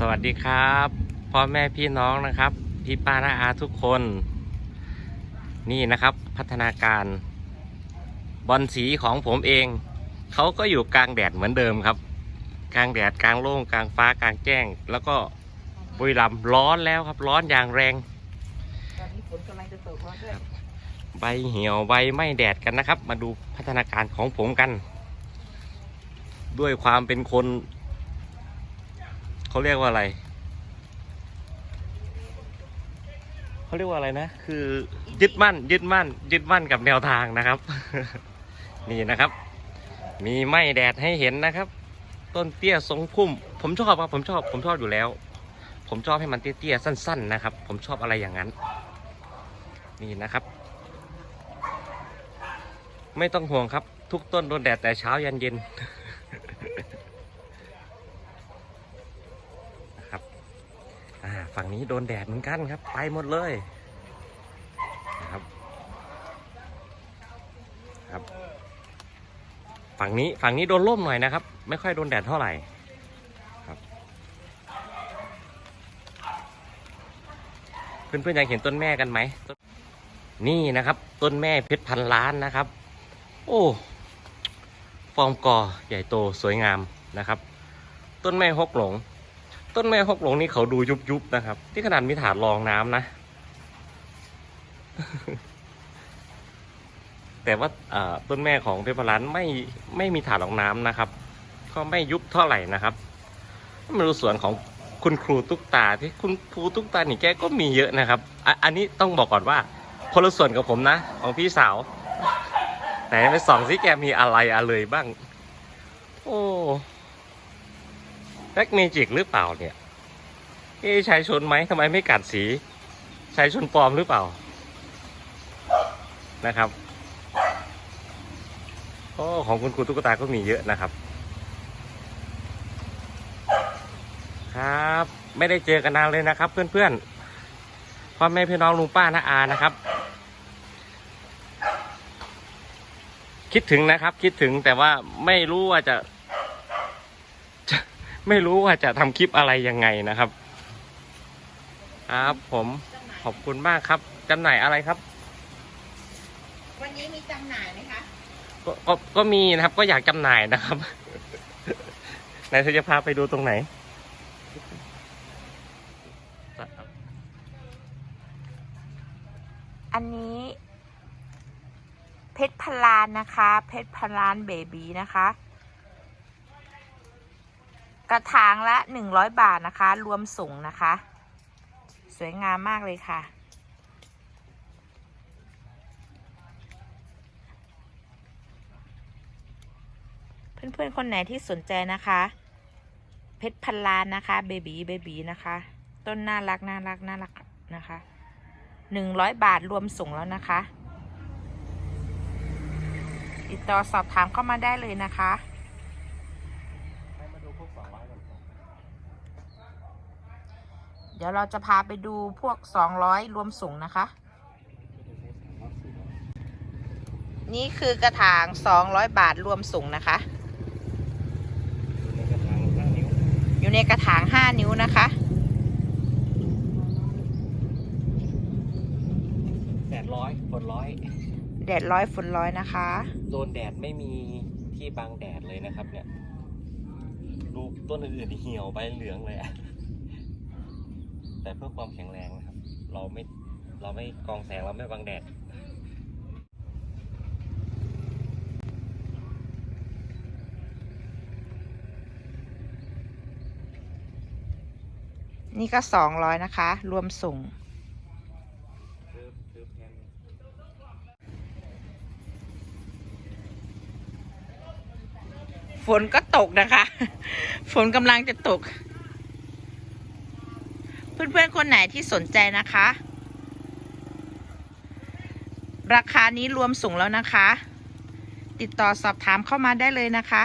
สวัสดีครับพ่อแม่พี่น้องนะครับ พี่ป้าน้าอาทุกคน นี่นะครับพัฒนาการ บอลสีของผมเอง เขาก็อยู่กลางแดดเหมือนเดิมครับ กลางแดดกลางโล่งกลางฟ้ากลางแจ้ง แล้วก็บุรีรัมย์ร้อนแล้วครับร้อนอย่างแรงตอนนี้ฝนกำลังจะตกแล้วด้วยใบเหี่ยวใบไม่แดดกันนะครับ มาดูพัฒนาการของผมกัน ด้วยความเป็นคน เขาเรียกว่าอะไร เขาเรียกว่าอะไรนะ คือยึดมั่น ยึดมั่น ยึดมั่นกับแนวทางนะครับ นี่นะครับ มีไม่แดดให้เห็นนะครับ ต้นเตี้ยทรงพุ่ม ผมชอบครับ ผมชอบ ผมชอบอยู่แล้ว ผมชอบให้มันเตี้ยๆสั้น ๆ นะครับ ผมชอบอะไรอย่างนั้น นี่นะครับ ไม่ต้องห่วงครับ ทุกต้นโดนแดดแต่เช้ายันเย็น นะครับ อ่าฝั่งนี้โดนแดดเหมือนกันครับ ไปหมดเลยนะครับครับ ฝั่งนี้ฝั่งนี้โดนร่มหน่อยนะครับ ไม่ค่อยโดนแดดเท่าไหร่ครับเพื่อนๆอยากเห็นต้นแม่กันไหมนนี่นะครับ ต้นแม่เพชรพันล้านนะครับ โอ้ฟอร์มกอใหญ่โตสวยงามนะครับ ต้นแม่ฮกหลง ต้นแม่ฮกหลงนี่เขาดูยุบยุบนะครับ ที่ขนาดมีถาดรองน้ำนะ แต่ว่าต้นแม่ของเพรันไม่ไม่มีถาดรองน้ำนะครับ ก็ไม่ยุบเท่าไหร่นะครับมาดูสวนของคุณครูตุ๊กตาที่คุณครูตุ๊กตานี่แกก็มีเยอะนะครับออันนี้ต้องบอกก่อนว่าคนละส่วนกับผมนะ ของพี่สาว ไหนไปส่องซิแกมีอะไรอะไรบ้าง โอ้ แบ็กเมจิกหรือเปล่าเนี่ยเอ๊ชายชนไหมทำไมไม่กัดสีชายชนปลอมหรือเปล่านะครับโอ้ของคุณครูตุ๊กตาก็มีเยอะนะครับ ครับ ไม่ได้เจอกันนานเลยนะครับ เพื่อนๆพ่อแม่พี่น้องลุงป้าน้าอานะครับ คิดถึงนะครับ คิดถึงแต่ว่าไม่รู้ว่าจะ ไม่รู้ว่าจะทำคลิปอะไรยังไงนะครับ ครับผมขอบคุณมากครับจำหน่ายอะไรครับวันนี้มีจำหน่ายไหมคะก็ก็ก็มีนะครับ ก็อยากจำหน่ายนะครับไหนเธอจะพาไปดูตรงไหน อันนี้ เพชรพลานนะคะ เพชรพลานเบบีนะคะ กระถางละหนึ่งร้อยบาทนะคะ รวมส่งนะคะ สวยงามมากเลยค่ะ เพื่อนๆ คนไหนที่สนใจนะคะ เพชรพันล้านนะคะเบบีเบบีนะคะ ต้นน่ารักน่ารักน่ารักนะคะหนึ่งร้อยบาทรวมส่งแล้วนะคะ ติดต่อสอบถามเข้ามาได้เลยนะคะ เดี๋ยวเราจะพาไปดูพวกสองร้อยรวมส่งนะคะ นี่คือกระถางสองร้อยบาทรวมส่งนะคะ อยู่ในกระถางห้านิ้วนะคะแดดร้อยฝนร้อย แดดร้อยฝนร้อยนะคะ โดนแดดไม่มีที่บังแดดเลยนะครับเนี่ย ดูต้นอื่นๆเหี่ยวใบเหลืองเลยอะ แต่เพื่อความแข็งแรงนะครับ เราไม่เราไม่กองแสงเราไม่บังแดดนี่ก็สองร้อยนะคะ รวมส่ง ฝนก็ตกนะคะ ฝนกำลังจะตก เพื่อนๆ คนไหนที่สนใจนะคะ ราคานี้รวมสูงแล้วนะคะ ติดต่อสอบถามเข้ามาได้เลยนะคะ